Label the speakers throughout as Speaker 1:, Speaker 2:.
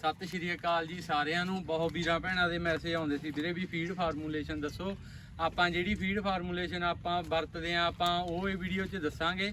Speaker 1: ਸਤਿ ਸ਼੍ਰੀ ਅਕਾਲ ਜੀ ਸਾਰਿਆਂ ਨੂੰ। ਬਹੁਤ ਵੀਰਾਂ ਭੈਣਾਂ ਦੇ ਮੈਸੇਜ ਆਉਂਦੇ ਸੀ ਵੀਰੇ ਵੀ ਫੀਡ ਫਾਰਮੂਲੇਸ਼ਨ ਦੱਸੋ। ਆਪਾਂ ਜਿਹੜੀ ਫੀਡ ਫਾਰਮੂਲੇਸ਼ਨ ਆਪਾਂ ਵਰਤਦੇ ਆ ਆਪਾਂ ਉਹ ਇਹ ਵੀਡੀਓ 'ਚ ਦੱਸਾਂਗੇ।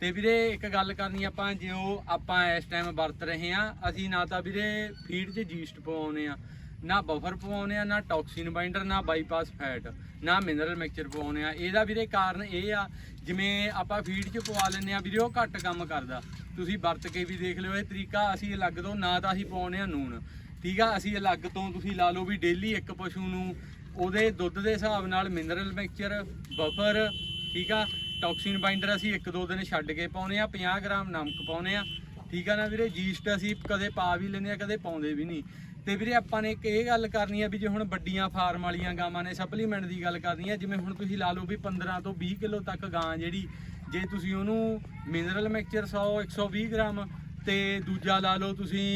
Speaker 1: ਤੇ ਵੀਰੇ ਇੱਕ ਗੱਲ ਕਰਨੀ ਆਪਾਂ ਜਿਉ ਆਪਾਂ ਇਸ ਟਾਈਮ ਵਰਤ ਰਹੇ ਆ ਅਸੀਂ ਨਾ ਤਾਂ ਵੀਰੇ ਫੀਡ 'ਚ ਜੀਸਟ ਪਵਾਉਨੇ ਆ ਨਾ ਬਫਰ ਪਵਾਉਨੇ ਆ, ਨਾ ਟੌਕਸਿਨ ਬਾਈਂਡਰ ਨਾ ਬਾਈਪਾਸ ਫੈਟ ਨਾ ਮਿਨਰਲ ਮਿਕਸਚਰ ਪਵਾਉਨੇ ਆ। ਇਹਦਾ ਵੀਰੇ ਕਾਰਨ ਇਹ ਆ, ਜਿਵੇਂ ਆਪਾਂ ਫੀਡ 'ਚ ਪਵਾ ਲੈਂਦੇ ਆ, ਵੀਰੇ ਉਹ ਘੱਟ ਕੰਮ ਕਰਦਾ। ਤੁਸੀਂ ਵਰਤ ਕੇ ਵੀ ਦੇਖ ਲਿਓ, ਇਹ ਤਰੀਕਾ ਅਸੀਂ ਅਲੱਗ ਤੋਂ ਨਾ ਤਾਂ ਅਸੀਂ ਪਾਉਨੇ ਆ ਨੂਨ। ਠੀਕ ਆ, ਅਸੀਂ ਅਲੱਗ ਤੋਂ ਤੁਸੀਂ ਲਾ ਲਓ ਵੀ ਡੇਲੀ ਇੱਕ ਪਸ਼ੂ ਨੂੰ, ਉਹਦੇ ਦੁੱਧ ਦੇ ਹਿਸਾਬ ਨਾਲ ਮਿਨਰਲ ਮਿਕਸਚਰ ਬਫਰ ਠੀਕ ਆ ਟੌਕਸਿਨ ਬਾਈਂਡਰ ਅਸੀਂ ਇੱਕ ਦੋ ਦਿਨ ਛੱਡ ਕੇ ਪਾਉਨੇ ਆ 50 ਗ੍ਰਾਮ ਨਮਕ ਪਾਉਨੇ ਆ। ਠੀਕ ਆ ਨਾ ਵੀਰੇ ਜੀਸਟ ਅਸੀਂ ਕਦੇ ਪਾ ਵੀ ਲੈਂਦੇ ਆ, ਕਦੇ ਪਾਉਂਦੇ ਵੀ ਨਹੀਂ। ਤੇ ਵੀਰੇ ਆਪਾਂ ਨੇ ਇੱਕ ਇਹ ਗੱਲ ਕਰਨੀ ਆ ਵੀ ਜੇ ਹੁਣ ਵੱਡੀਆਂ ਫਾਰਮ ਵਾਲੀਆਂ ਗਾਵਾਂ ਨੇ ਸਪਲੀਮੈਂਟ ਦੀ ਗੱਲ ਕਰਨੀ ਆ, ਜਿਵੇਂ ਹੁਣ ਤੁਸੀਂ ਲਾ ਲਓ ਵੀ 15 ਤੋਂ 20 ਕਿਲੋ ਤੱਕ ਗਾਂ ਜਿਹੜੀ, ਜੇ ਤੁਸੀਂ ਉਹਨੂੰ ਮਿਨਰਲ ਮਿਕਸਚਰ 100 120 ਗ੍ਰਾਮ ਤੇ ਦੂਜਾ ਲਾ ਲਓ ਤੁਸੀਂ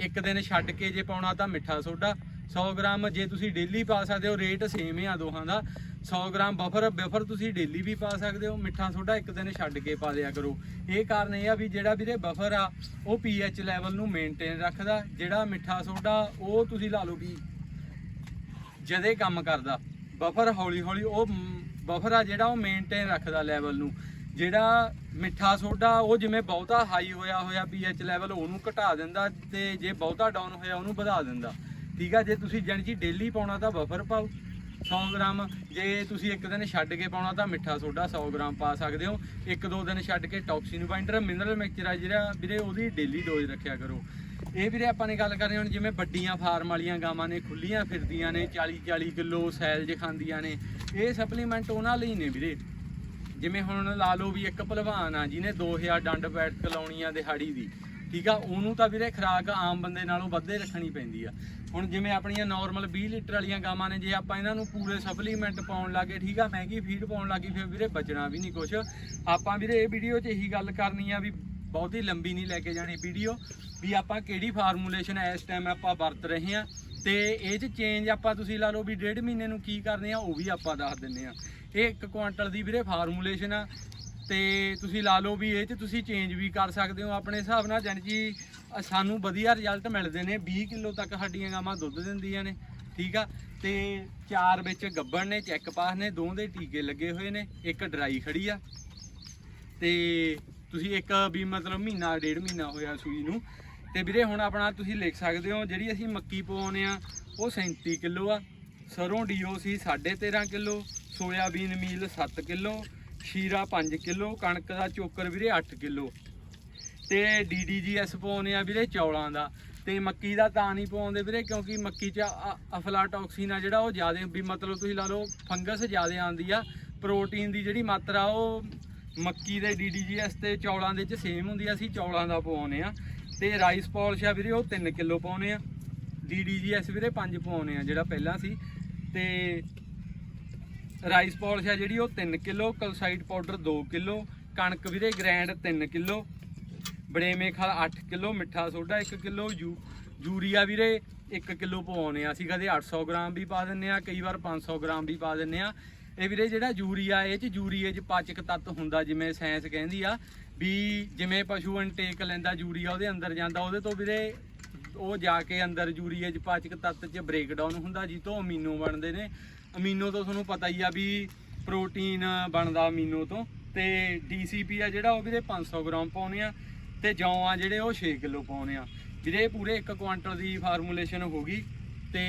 Speaker 1: ਇੱਕ ਦਿਨ ਛੱਡ ਕੇ ਜੇ ਪਾਉਣਾ ਤਾਂ ਮਿੱਠਾ ਸੋਡਾ 100 ਗ੍ਰਾਮ, ਜੇ ਤੁਸੀਂ ਡੇਲੀ ਪਾ ਸਕਦੇ ਹੋ ਰੇਟ ਸੇਮ ਆ ਦੋਹਾਂ ਦਾ। 100 ਗ੍ਰਾਮ ਬਫਰ ਬਫਰ ਤੁਸੀਂ ਡੇਲੀ ਵੀ ਪਾ ਸਕਦੇ ਹੋ, ਮਿੱਠਾ ਸੋਡਾ ਇੱਕ ਦਿਨ ਛੱਡ ਕੇ ਪਾ ਲਿਆ ਕਰੋ। ਇਹ ਕਾਰਨ ਇਹ ਆ ਵੀ ਜਿਹੜਾ ਵੀਰੇ ਬਫਰ ਆ, ਉਹ ਪੀਐਚ ਲੈਵਲ ਨੂੰ ਮੇਨਟੇਨ ਰੱਖਦਾ, ਜਿਹੜਾ ਮਿੱਠਾ ਸੋਡਾ, ਉਹ ਤੁਸੀਂ ਲਾ ਲਓ ਵੀ ਜਦੇ ਕੰਮ ਕਰਦਾ। ਬਫਰ ਹੌਲੀ ਹੌਲੀ ਉਹ ਬਫਰ ਆ ਜਿਹੜਾ ਉਹ ਮੇਨਟੇਨ ਰੱਖਦਾ ਲੈਵਲ ਨੂੰ। ਜਿਹੜਾ ਮਿੱਠਾ ਸੋਡਾ, ਉਹ ਜਿਵੇਂ ਬਹੁਤਾ ਹਾਈ ਹੋਇਆ ਹੋਇਆ ਪੀਐਚ ਲੈਵਲ ਉਹਨੂੰ ਘਟਾ ਦਿੰਦਾ ਤੇ ਜੇ ਬਹੁਤਾ ਡਾਊਨ ਹੋਇਆ, ਉਹਨੂੰ ਵਧਾ ਦਿੰਦਾ। ਠੀਕ ਆ, ਜੇ ਤੁਸੀਂ ਜਾਣੀ ਕਿ ਡੇਲੀ ਪਾਉਣਾ ਤਾਂ ਬਫਰ ਪਾਓ। 100 ਗ੍ਰਾਮ। ਜੇ ਤੁਸੀਂ ਇੱਕ ਦਿਨ ਛੱਡ ਕੇ ਪਾਉਣਾ ਤਾਂ ਮਿੱਠਾ ਸੋਡਾ 100 ਗ੍ਰਾਮ ਪਾ ਸਕਦੇ ਹੋ। ਇੱਕ ਦੋ ਦਿਨ ਛੱਡ ਕੇ ਟੌਕਸਿਨ ਬਾਈਂਡਰ ਮਿਨਰਲ ਮਿਕਸਚਰ ਜਿਹੜਾ ਵੀਰੇ, ਉਹਦੀ ਡੇਲੀ ਡੋਜ਼ ਰੱਖਿਆ ਕਰੋ। ਇਹ ਵੀਰੇ, ਆਪਾਂ ਨੇ ਗੱਲ ਕਰਨੀ ਹੁਣ ਜਿਵੇਂ ਵੱਡੀਆਂ ਫਾਰਮ ਵਾਲੀਆਂ ਗਾਵਾਂ ਨੇ, ਖੁੱਲੀਆਂ ਫਿਰਦੀਆਂ ਨੇ 40 40 ਕਿਲੋ ਸੈਲ ਜੇ ਖਾਂਦੀਆਂ ਨੇ। ਇਹ ਸਪਲੀਮੈਂਟ ਉਹਨਾਂ ਲਈ ਨੇ ਵੀਰੇ। ਜਿਵੇਂ ਹੁਣ ਲਾ ਲਓ ਵੀ ਇੱਕ ਭਲਵਾਨ ਆ, ਜਿਹਨੇ 2000 ਡੰਡ ਬੈਠਕ ਲਾਉਣੀ ਆ ਦਿਹਾੜੀ ਦੀ। ਠੀਕ ਆ, ਉਹਨੂੰ ਤਾਂ ਵੀਰੇ ਖਰਾਕ ਆਮ ਬੰਦੇ ਨਾਲੋਂ ਵੱਧੇ ਰੱਖਣੀ ਪੈਂਦੀ ਆ। ਹੁਣ ਜਿਵੇਂ ਆਪਣੀਆਂ ਨਾਰਮਲ 20 ਲੀਟਰ ਵਾਲੀਆਂ ਗਾਵਾਂ ਨੇ, ਜੇ ਆਪਾਂ ਇਹਨਾਂ ਨੂੰ ਪੂਰੇ ਸਪਲੀਮੈਂਟ ਪਾਉਣ ਲੱਗੇ, ਠੀਕ ਆ, ਮਹਿੰਗੀ ਫੀਡ ਪਾਉਣ ਲੱਗੀ, ਫਿਰ ਵੀਰੇ ਬਚਣਾ ਵੀ ਨਹੀਂ ਕੁਛ। ਆਪਾਂ ਵੀਰੇ ਇਹ ਵੀਡੀਓ 'ਚ ਇਹੀ ਗੱਲ ਕਰਨੀ ਆ ਵੀ ਬਹੁਤੀ ਲੰਬੀ ਨਹੀਂ ਲੈ ਕੇ ਜਾਣੀ ਵੀਡੀਓ ਵੀ ਆਪਾਂ ਕਿਹੜੀ ਫਾਰਮੂਲੇਸ਼ਨ ਇਸ ਟਾਈਮ ਆਪਾਂ ਵਰਤ ਰਹੇ ਆ। ਤੇ ਇਹ 'ਚ ਚੇਂਜ ਆਪਾਂ ਤੁਸੀਂ ਲਾ ਲਓ ਵੀ ਡੇਢ ਮਹੀਨੇ ਨੂੰ ਕੀ ਕਰਨੇ ਆ, ਉਹ ਵੀ ਆਪਾਂ ਦੱਸ ਦਿੰਨੇ ਆ। ਇਹ 1 ਕੁਆਂਟਲ ਦੀ ਵੀਰੇ ਫਾਰਮੂਲੇਸ਼ਨ ਆ। ਤੇ ਤੁਸੀਂ ਲਾ ਲਓ ਵੀ ਇਹ 'ਚ ਤੁਸੀਂ ਚੇਂਜ ਵੀ ਕਰ ਸਕਦੇ ਹੋ। ਆਪਣੇ ਹਿਸਾਬ ਨਾਲ ਜਾਣੀ ਜੀ ਸਾਨੂੰ ਵਧੀਆ ਰਿਜ਼ਲਟ ਮਿਲਦੇ ਨੇ। 20 ਕਿਲੋ ਤੱਕ ਸਾਡੀਆਂ ਗਾਵਾਂ ਦੁੱਧ ਦਿੰਦੀਆਂ ਨੇ, ਠੀਕ ਆ? ਤੇ ਚਾਰ ਵਿੱਚ ਗੱਬਣ ਨੇ, ਚੈੱਕ ਪਾਸ ਨੇ ਦੋ ਦੇ ਟੀਕੇ ਲੱਗੇ ਹੋਏ ਨੇ, ਇੱਕ ਡਰਾਈ ਖੜੀ ਆ। ਤੇ ਤੁਸੀਂ ਇੱਕ ਵੀ ਮਤਲਬ ਮਹੀਨਾ, ਡੇਢ ਮਹੀਨਾ ਹੋਇਆ ਸੂਈ ਨੂੰ। ਤੇ ਵੀਰੇ ਹੁਣ ਆਪਣਾ ਤੁਸੀਂ ਲਿਖ ਸਕਦੇ ਹੋ, ਜਿਹੜੀ ਅਸੀਂ ਮੱਕੀ ਪਵਾਉਨੇ ਆ, ਉਹ 37 ਕਿਲੋ ਆ। ਸਰੋਂ DOC 13.5 kilo, soybean meal 7 kilo Shira 5 kilo, ਕਣਕ ਦਾ ਚੋਕਰ ਵੀਰੇ 8 ਕਿਲੋ। ਤੇ ਡੀਡੀਜੀਐਸ ਪਾਉਨੇ ਆ ਵੀਰੇ ਚੌਲਾਂ ਦਾ। ਤੇ ਮੱਕੀ ਦਾ ਤਾਂ ਨਹੀਂ ਪਾਉਂਦੇ ਵੀਰੇ, ਕਿਉਂਕਿ ਮੱਕੀ 'ਚ ਅ- ਅਫਲਾਟੌਕਸਿਨ ਆ ਜਿਹੜਾ, ਉਹ ਜ਼ਿਆਦਾ ਵੀ ਮਤਲਬ ਤੁਸੀਂ ਲਾ ਲਓ, ਫੰਗਸ ਜ਼ਿਆਦਾ ਆਉਂਦੀ ਆ। ਪ੍ਰੋਟੀਨ ਦੀ ਜਿਹੜੀ ਮਾਤਰਾ, ਉਹ ਮੱਕੀ ਦੇ ਡੀਡੀਜੀਐਸ ਤੇ ਚੌਲਾਂ ਦੇ ਚ ਸੇਮ ਹੁੰਦੀ ਆ। ਅਸੀਂ ਚੌਲਾਂ ਦਾ ਪਵਾਉਨੇ ਆ। ਤੇ ਰਾਈਸ ਪੋਲਿਸ਼ ਆ ਵੀਰੇ, ਉਹ 3 ਕਿਲੋ ਪਾਉਨੇ ਆ। ਡੀਡੀਜੀਐਸ ਵੀਰੇ 5 ਪਾਉਨੇ ਆ, ਜਿਹੜਾ ਪਹਿਲਾਂ ਸੀ। ਤੇ ਰਾਈਸ ਪੋਲਿਸ਼ ਆ ਜਿਹੜੀ ਉਹ 3 ਕਿਲੋ ਕਲਸਾਈਡ ਪਾਊਡਰ 2 ਕਿਲੋ, ਕਣਕ ਵੀਰੇ ਗ੍ਰੈਂਡ 3 ਕਿਲੋ ਬੜੇਮੇ ਖਾਲ 8 ਕਿਲੋ, ਮਿੱਠਾ ਸੋਡਾ 1 ਕਿਲੋ, ਯੂ, ਯੂਰੀਆ ਵੀਰੇ 1 ਕਿਲੋ ਪਵਾਉਨੇ ਆ। ਅਸੀਂ ਕਦੇ 800 ਗ੍ਰਾਮ ਵੀ ਪਾ ਦਿੰਨੇ ਆ, ਕਈ ਵਾਰ 500 ਗ੍ਰਾਮ ਵੀ ਪਾ ਦਿੰਨੇ ਆ। ਇਹ ਵੀਰੇ ਜਿਹੜਾ ਯੂਰੀਆ, ਇਹ ਚ ਯੂਰੀਏ ਚ ਪਾਚਕ ਤੱਤ ਹੁੰਦਾ, ਜਿਵੇਂ ਸਾਇੰਸ ਕਹਿੰਦੀ ਆ ਵੀ ਜਿਵੇਂ ਪਸ਼ੂ ਇਨਟੇਕ ਲੈਂਦਾ, ਯੂਰੀਆ ਉਹਦੇ ਅੰਦਰ ਜਾਂਦਾ, ਉਹਦੇ ਤੋਂ ਵੀਰੇ ਉਹ ਜਾ ਕੇ ਅੰਦਰ ਯੂਰੀਏ ਚ ਪਾਚਕ ਤੱਤ ਚ ਬ੍ਰੇਕਡਾਊਨ ਹੁੰਦਾ ਜੀ ਤੋਂ ਅਮੀਨੋ ਬਣਦੇ ਨੇ। ਅਮੀਨੋ ਤੋਂ ਤੁਹਾਨੂੰ ਪਤਾ ਹੀ ਆ ਵੀ ਪ੍ਰੋਟੀਨ ਬਣਦਾ ਅਮੀਨੋ ਤੋਂ ਤੇ ਡੀਸੀਪੀ ਆ ਜਿਹੜਾ ਉਹ ਵੀਰੇ 500 ਗ੍ਰਾਮ ਪਾਉਨੇ ਆ ਤੇ ਜੌਂ ਆ ਜਿਹੜੇ ਉਹ 6 ਕਿਲੋ ਪਾਉਨੇ ਆ। ਵੀਰੇ, ਪੂਰੇ 1 ਕੁਆਂਟਲ ਦੀ ਫਾਰਮੂਲੇਸ਼ਨ ਹੋ ਗਈ ਤੇ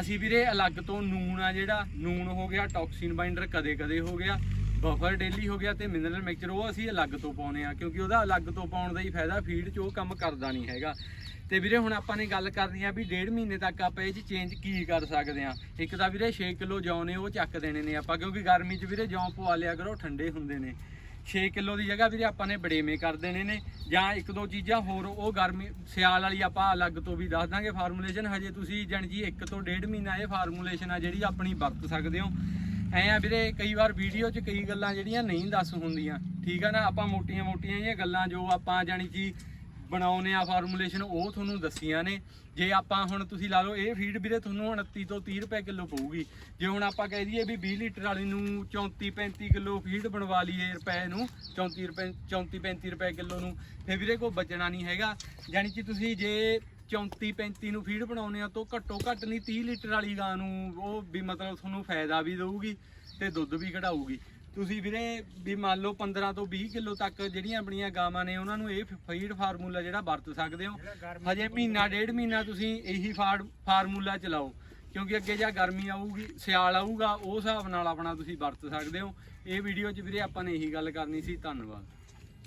Speaker 1: ਅਸੀਂ ਵੀਰੇ ਅਲੱਗ ਤੋਂ ਨੂਨ ਆ ਜਿਹੜਾ, ਨੂਨ ਹੋ ਗਿਆ, ਟੌਕਸਿਨ ਬਾਈਂਡਰ ਕਦੇ ਕਦੇ ਹੋ ਗਿਆ। ਬਫਰ ਡੇਲੀ ਹੋ ਗਿਆ ਤੇ ਮਿਨਰਲ ਮਿਕਸਚਰ ਉਹ ਅਸੀਂ ਅਲੱਗ ਤੋਂ ਪਾਉਨੇ ਆ ਕਿਉਂਕਿ ਉਹਦਾ ਅਲੱਗ ਤੋਂ ਪਾਉਣ ਦਾ ਹੀ ਫਾਇਦਾ ਫੀਡ 'ਚ ਉਹ ਕੰਮ ਕਰਦਾ ਨਹੀਂ ਹੈਗਾ। ਤੇ ਵੀਰੇ, ਹੁਣ ਆਪਾਂ ਨੇ ਗੱਲ ਕਰਨੀ ਆ ਵੀ ਡੇਢ ਮਹੀਨੇ ਤੱਕ ਆਪਾਂ ਇਹ 'ਚ ਚੇਂਜ ਕੀ ਕਰ ਸਕਦੇ ਆ ਇੱਕ ਤਾਂ ਵੀਰੇ 6 ਕਿਲੋ ਜੌਂ ਨੇ, ਉਹ ਚੱਕ ਦੇਣੇ ਨੇ ਆਪਾਂ, ਕਿਉਂਕਿ ਗਰਮੀ 'ਚ ਵੀਰੇ ਜੌਂ ਪਵਾ ਲਿਆ ਕਰੋ, ਠੰਡੇ ਹੁੰਦੇ ਨੇ। 6 ਕਿਲੋ ਦੀ ਜਗ੍ਹਾ ਵੀਰੇ ਆਪਾਂ ਨੇ ਬੜੇਵੇਂ ਕਰ ਦੇਣੇ ਨੇ, ਜਾਂ ਇੱਕ ਦੋ ਚੀਜ਼ਾਂ ਹੋਰ, ਉਹ ਗਰਮੀ, ਸਿਆਲ ਵਾਲੀ ਆਪਾਂ ਅਲੱਗ ਤੋਂ ਵੀ ਦੱਸ ਦਾਂਗੇ ਫਾਰਮੂਲੇਸ਼ਨ ਹਜੇ ਤੁਸੀਂ ਜਾਣੀ ਜੀ ਇੱਕ ਤੋਂ ਡੇਢ ਮਹੀਨਾ ਇਹ ਫਾਰਮੂਲੇਸ਼ਨ ਆ ਜਿਹੜੀ ਆਪਣੀ ਵਰਤ ਸਕਦੇ ਹੋ। ਐ ਆ ਵੀਰੇ, ਕਈ ਵਾਰ ਵੀਡੀਓ 'ਚ ਕਈ ਗੱਲਾਂ ਜਿਹੜੀਆਂ ਨਹੀਂ ਦੱਸ ਹੁੰਦੀਆਂ। ਠੀਕ ਆ ਨਾ? ਆਪਾਂ ਮੋਟੀਆਂ ਮੋਟੀਆਂ ਜਿਹੀਆਂ ਗੱਲਾਂ ਜੋ ਆਪਾਂ ਜਾਣੀ ਕਿ ਬਣਾਉਨੇ ਆ ਫਾਰਮੂਲੇਸ਼ਨ ਉਹ ਤੁਹਾਨੂੰ ਦੱਸੀਆਂ ਨੇ। ਜੇ ਆਪਾਂ ਹੁਣ ਤੁਸੀਂ ਲਾ ਲਓ, ਇਹ ਫੀਡ ਵੀਰੇ ਤੁਹਾਨੂੰ 29 ਤੋਂ 30 ਰੁਪਏ ਕਿਲੋ ਪਊਗੀ। ਜੇ ਹੁਣ ਆਪਾਂ ਕਹਿ ਦਈਏ ਵੀ 20 ਲੀਟਰ ਵਾਲੀ ਨੂੰ 34 35 ਕਿਲੋ ਫੀਡ ਬਣਵਾ ਲਈਏ ਰੁਪਏ ਨੂੰ 34 ਰੁਪਏ 34 35 ਰੁਪਏ ਕਿਲੋ ਨੂੰ, ਫਿਰ ਵੀਰੇ ਕੋਈ ਬਚਣਾ ਨਹੀਂ ਹੈਗਾ। ਯਾਨੀ ਕਿ ਤੁਸੀਂ ਜੇ 34 35 ਨੂੰ ਫੀਡ ਬਣਾਉਨੇ ਆ ਤਾਂ ਘੱਟੋ ਘੱਟ ਨਹੀਂ 30 ਲੀਟਰ ਵਾਲੀ ਗਾਂ ਨੂੰ ਉਹ ਵੀ ਮਤਲਬ ਤੁਹਾਨੂੰ ਫਾਇਦਾ ਵੀ ਦਊਗੀ ਤੇ ਦੁੱਧ ਵੀ ਕਢਾਊਗੀ ਤੁਸੀਂ ਵੀਰੇ ਵੀ ਮੰਨ ਲਓ 15 ਤੋਂ 20 ਕਿਲੋ ਤੱਕ ਜਿਹੜੀਆਂ ਆਪਣੀਆਂ ਗਾਵਾਂ ਨੇ ਉਹਨਾਂ ਨੂੰ ਇਹ ਫੀਡ ਫਾਰਮੂਲਾ ਜਿਹੜਾ ਵਰਤ ਸਕਦੇ ਹੋ। ਹਜੇ ਮਹੀਨਾ ਡੇਢ ਮਹੀਨਾ ਤੁਸੀਂ ਇਹੀ ਫਾਰ- ਫਾਰਮੂਲਾ ਚਲਾਓ। ਕਿਉਂਕਿ ਅੱਗੇ ਜਾਂ ਗਰਮੀ ਆਊਗੀ ਸਿਆਲ ਆਊਗਾ ਉਹ ਹਿਸਾਬ ਨਾਲ ਆਪਣਾ ਤੁਸੀਂ ਵਰਤ ਸਕਦੇ ਹੋ। ਇਹ ਵੀਡੀਓ 'ਚ ਵੀਰੇ ਆਪਾਂ ਨੇ ਇਹੀ ਗੱਲ ਕਰਨੀ ਸੀ। ਧੰਨਵਾਦ।